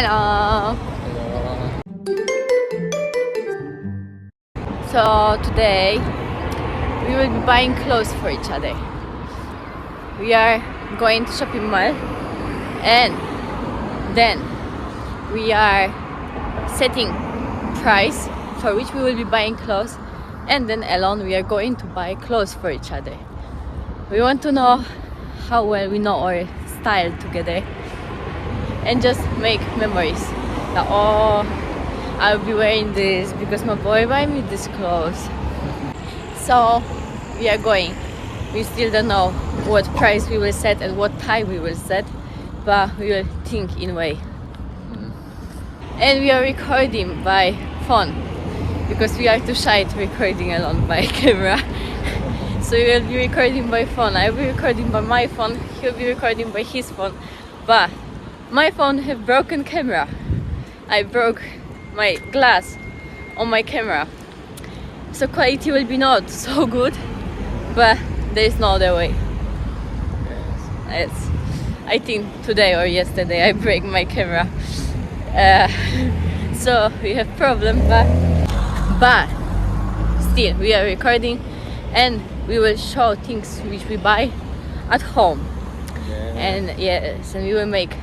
Hello. So today we will be buying clothes for each other. We are going to shopping mall and then we are setting price for which we will be buying clothes and then alone we are going to buy clothes for each other. We want to know how well we know our style together and just make memories. That oh, I'll be wearing this because my boy buy me this clothes. So we are going. We still don't know what price we will set and what time we will set, but we will think in way. Mm. And we are recording by phone because we are too shy to recording alone by camera. so we will be recording by phone. I will be recording by my phone. He'll be recording by his phone. But my phone have broken camera. I broke my glass on my camera. So quality will be not so good, but there is no other way. It's, I think today or yesterday I break my camera. Uh, so we have problem, but but still we are recording and we will show things which we buy at home and yes and we will make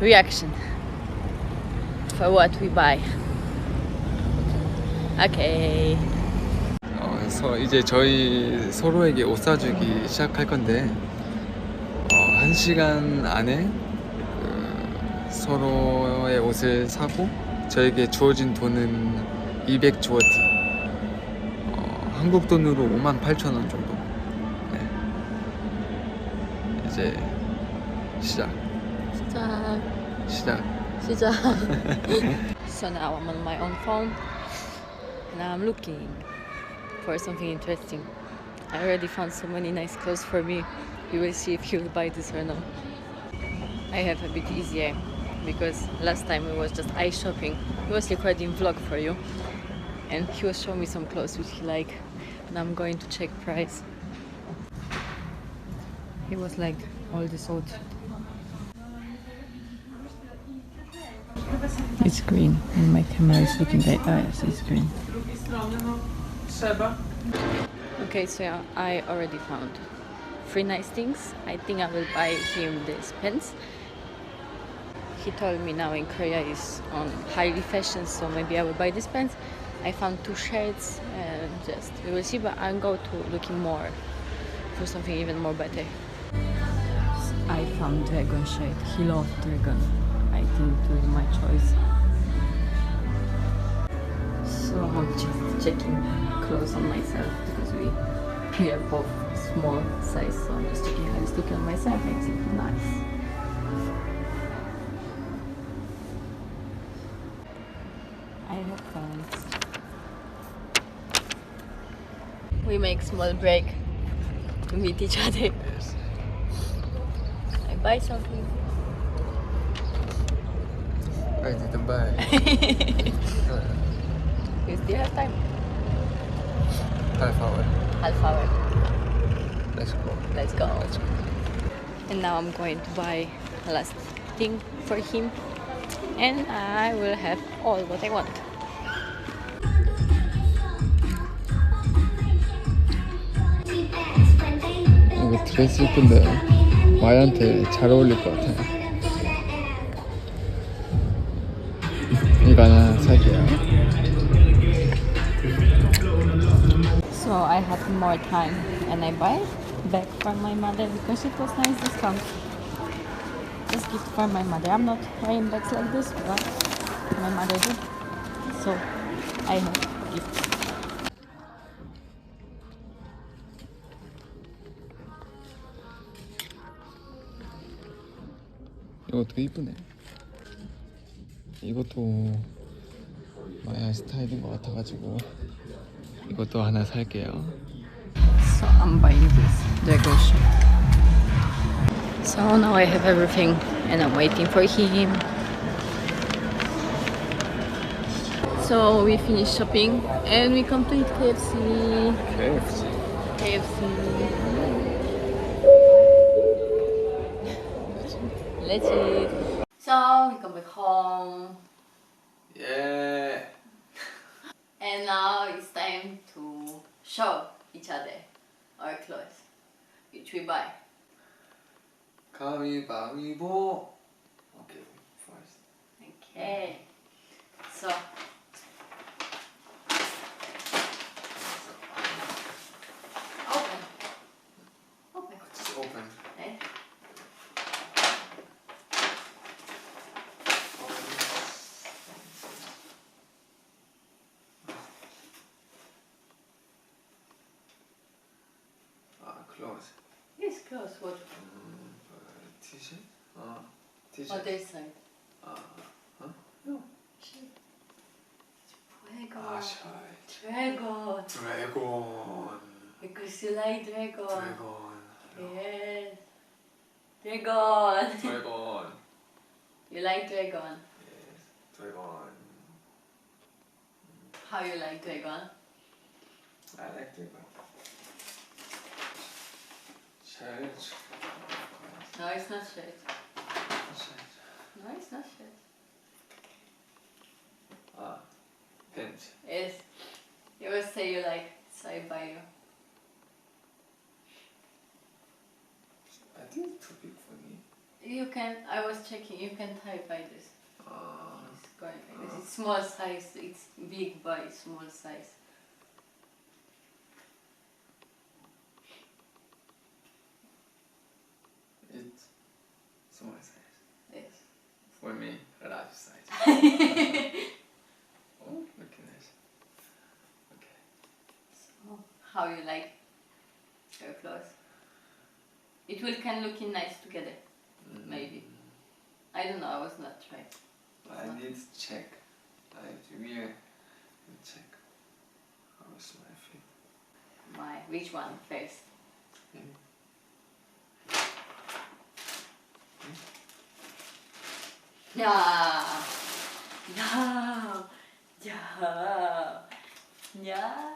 reaction. For what we buy. Okay. 어, 그래서 이제 저희 서로에게 옷 사주기 시작할 건데 어, 한 시간 안에 그 서로의 옷을 사고 저에게 주어진 돈은 200 주어티. 어, 한국 돈으로 5만 8천 원 정도. 네. 이제 시작 Sijar. Sijar. So now I'm on my own phone and I'm looking for something interesting. I already found so many nice clothes for me. You will see if you'll buy this or not. I have a bit easier because last time it was just eye shopping. He was recording vlog for you and he was showing me some clothes which he like and I'm going to check price. He was like all this old It's green. And my camera is looking like ah yes it's green. Okay so I already found three nice things. I think I will buy him this pants he told me now in Korea is on highly fashion so maybe I will buy this pants I found two shirts and just we will see but I'll go to looking more for something even more better. I found dragon shirt he loved dragon. I think it was my choice so I'm just checking clothes on myself because we we are both small size so I'm just checking how it's looking on myself makes it nice I have pants. We make small break to meet each other. I buy something. I didn't buy uh-uh. We still have time. half hour Half hour. let's go Let's go. let's go And now I'm going to buy a last thing for him. And I will have all what I want. 이거 드레스 이쁜데 마이한테 잘 어울릴 것 같아. 이거 하나 살게 I have more time and I buy bag for my mother because it was nice discount. Just gift for my mother. I'm not wearing bags like this, but my mother did. So I have gift. 이거 되게 이쁘네. 이것도 마야 스타일인 것 같아가지고 이것도 하나 살게요. So I'm buying this dragon shirt. So now I have everything and I'm waiting for him. So we finished shopping and we come to eat KFC. KFC. KFC. Let's eat. So we come back home home. 예. And now it's time to show each other our clothes, which we buy. 가위바위보. Okay, first. Okay. So. clothes. Yes, clothes. What? Mm, T-shirt. Uh, this side. What they say? Uh, huh? No. Dragon. Dragon. Dragon. Because you like dragon. Dragon. Yes. Dragon. Dragon. you like dragon. Yes. Dragon. How you like dragon? I like dragon. Shade. No, it's not shade. Shade. No, it's not shade. Ah. Hint. It's, you always say you like, so I buy you. I think it's too big for me. You can, I was checking, you can type by this. Ah. It's going like this. Ah. It's small size, it's big by small size. Will can look in nice together. Mm. Maybe. I don't know. I was not trying. I need to check. I have to wear and check. How's my feet? My which one first? Yeah. Yeah. Yeah. Yeah. Yeah.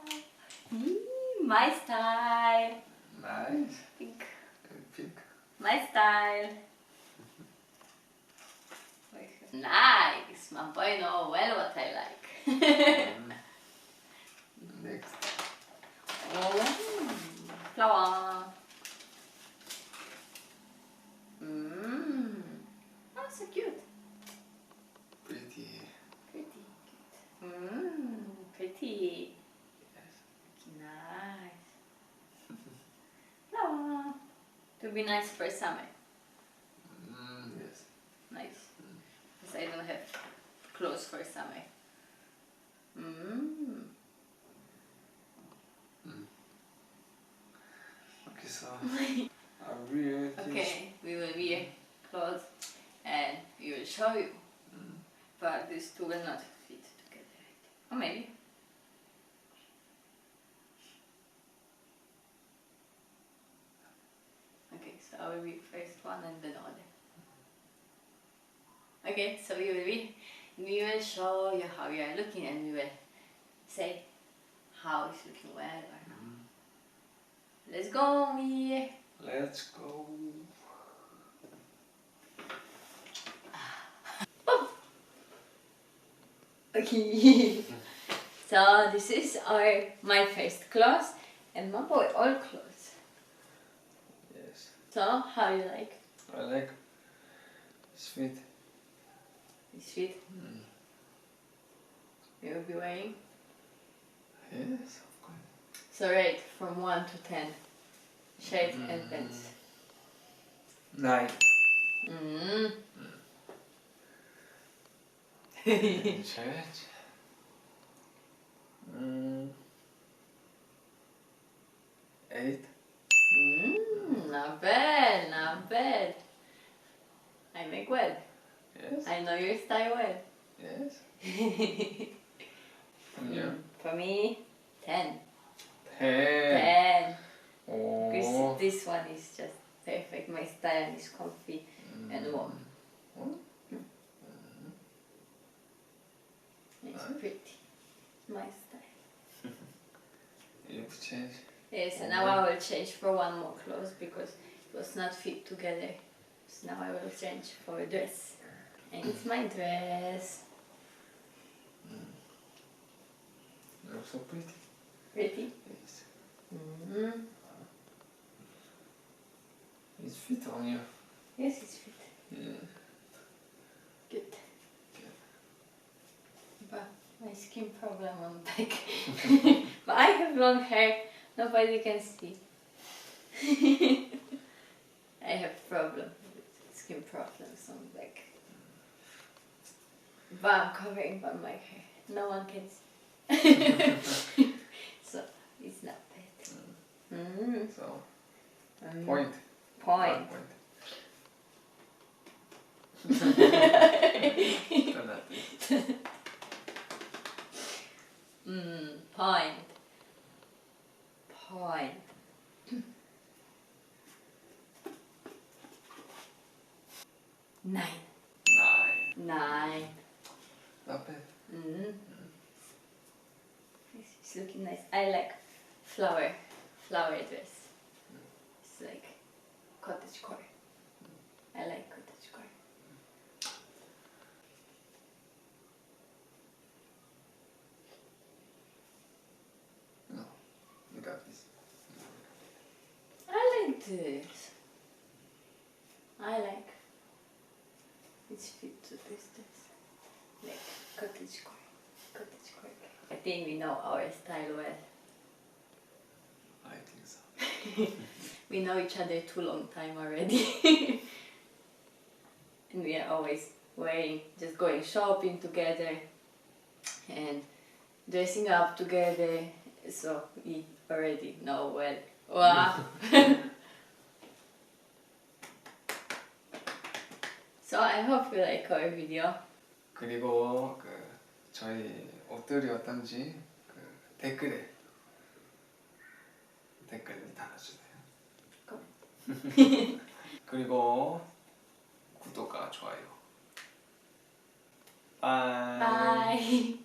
My style. Nice. Pink. And pink. My style. Nice. My boy know well what I like. Mm. Next. oh, flower. Mmm. Oh, so cute. Pretty. Pretty. Mmm, pretty. Yes. Nice. Flower. To be nice for summer. Mm, yes. Nice. Because I don't have clothes for summer. Mmm. Okay, so I this. Okay, we will wear clothes and we will show you. Mm. But these two will not fit together. Or maybe. Okay, so I will read first one and then other. Okay, so we will read. We will show you how you are looking and we will say how it's looking well or not. Mm. Let's go, me. Let's go. Okay. so this is our my first class and my boy all clothes. So how you like? I like sweet. This fit? Mm. You will be wearing? Yes, of course. So rate from one to ten. Shirt and pants. Nine. Mm. Church. Mm. Eight. Mm, not bad, not bad. I make well. Yes. I know your style well. Yes. You? For me, ten. Ten. Ten. Oh. This one is just perfect. My style is comfy and mm. warm. Oh. It's Nice. pretty. My style. You have to change. Yes, and now mm-hmm. I will change for one more clothes because it was not fit together. So now I will change for a dress. And it's my dress. You look so pretty. Pretty? Yes. Mm-hmm. It's fit on you. Yes, it's fit. Yeah. Good. Good. But my skin problem on back. but I have long hair. Nobody can see. I have problem with skin problems on. But I'm covering by my hair. No one can see. so it's not bad. Mm. So Mm. point. Point. Point. Turn that way. Mm, point. Point. Nine. Nine. Nine. Not bad. Mm. It's looking nice. I like flower, flower dress. It's like cottage core. I like cottage core. No. You got this. I like this. I like. It's fit to this dress. Like cottage core. Cottage core. I think we know our style well. I think so. We know each other too long time already. and we are always wearing, just going shopping together and dressing up together. So we already know well. Wow. so I hope you like our video. 그리고 그 저희 옷들이 어떤지 그 댓글에 댓글 달아주세요. 그리고 구독과 좋아요. 바이. Bye.